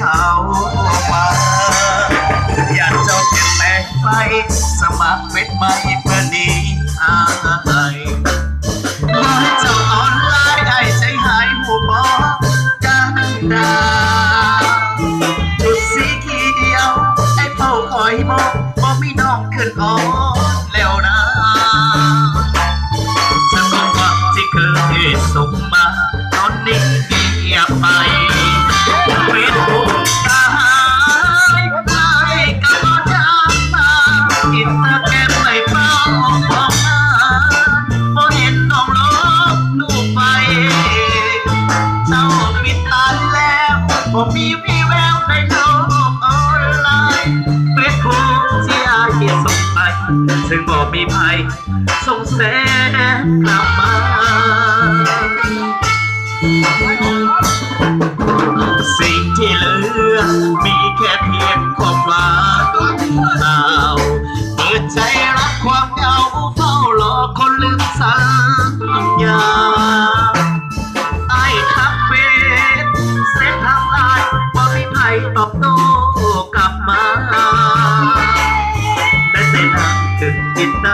ขามาอยากจะเป็นแปลงไปสมัครเป็นใหม่เพื่อนี้อะไรมาเจ้าออนไลน์ไอ้ใจหายหัวบอกกังดาจุดสีเดียวไอ้เฝ้าคอยมองบอกไม่น้องขึ้นอ่อนแล้วนะฉันบอกว่าที่เคยส่งมาตอนนี้เงียบไป ผมมีวี่แววในโลกออนไลน์เป็นผู้ที่อายส่งไปซึ่งบอกมีภัยส่งแสงกลับมาสิ่งที่เหลือมีแค่เพียงความหวาน ตอบโต้กลับมา แต่เส้นทางถึงกินน้ำตาแ